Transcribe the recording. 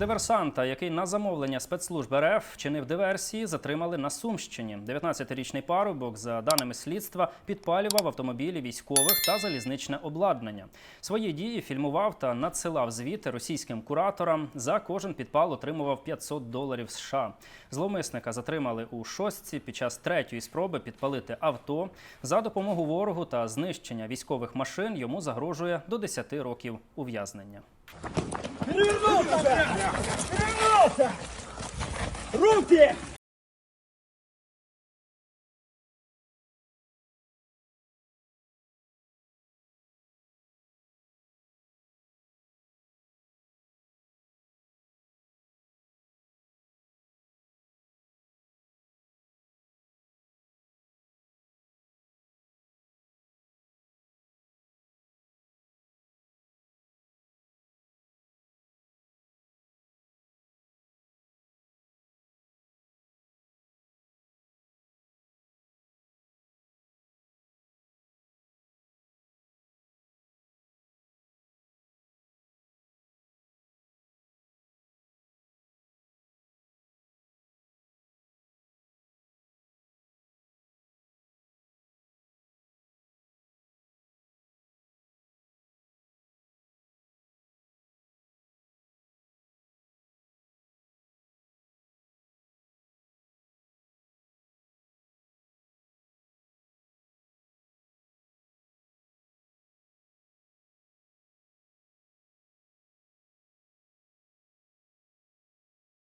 Диверсанта, який на замовлення спецслужб РФ вчинив диверсії, затримали на Сумщині. 19-річний парубок, за даними слідства, підпалював автомобілі військових та залізничне обладнання. Свої дії фільмував та надсилав звіти російським кураторам. За кожен підпал отримував 500 доларів США. Зловмисника затримали у шостці під час третьої спроби підпалити авто. За допомогу ворогу та знищення військових машин йому загрожує до 10 років ув'язнення. Руки!